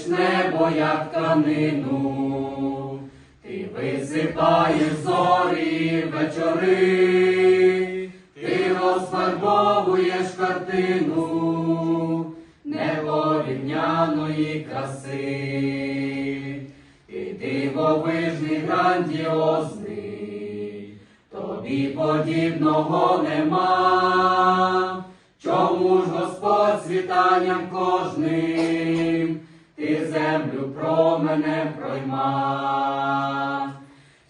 тканеш небо, як тканину, ти висипаєш зорі вечори, ти розфарбовуєш картину непорівняної краси, ти дивовижний грандіозний, тобі подібного нема. Чому ж Господь світанням кожним, ти землю променем пройма?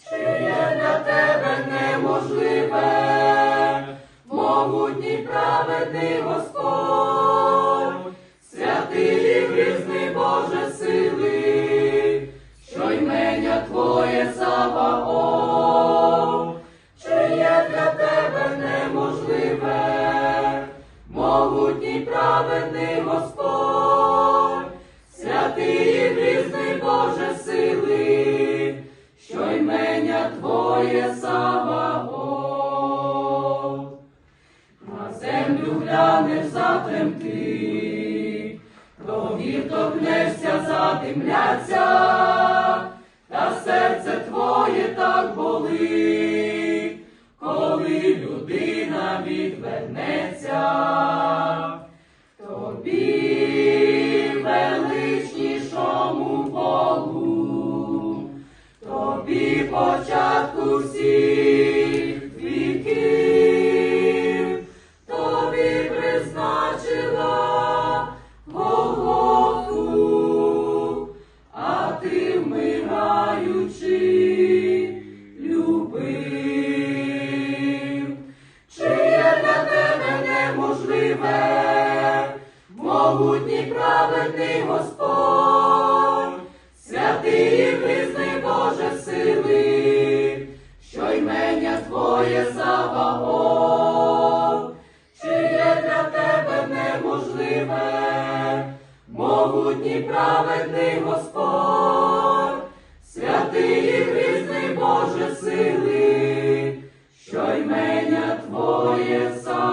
Чи є для тебе неможливе, могутній праведний Господь, святий і грізний Боже сили, що ймення Твоє Саваоф, чи для тебе неможливе, могутній праведний Господь, Твоє Саваоф. На землю глянеш затремти, до вір торкнешся, задимляться, могутній праведний Господь, святий могутній праведний Господь, святий і грізний Боже сили, що ймення Твоє сам.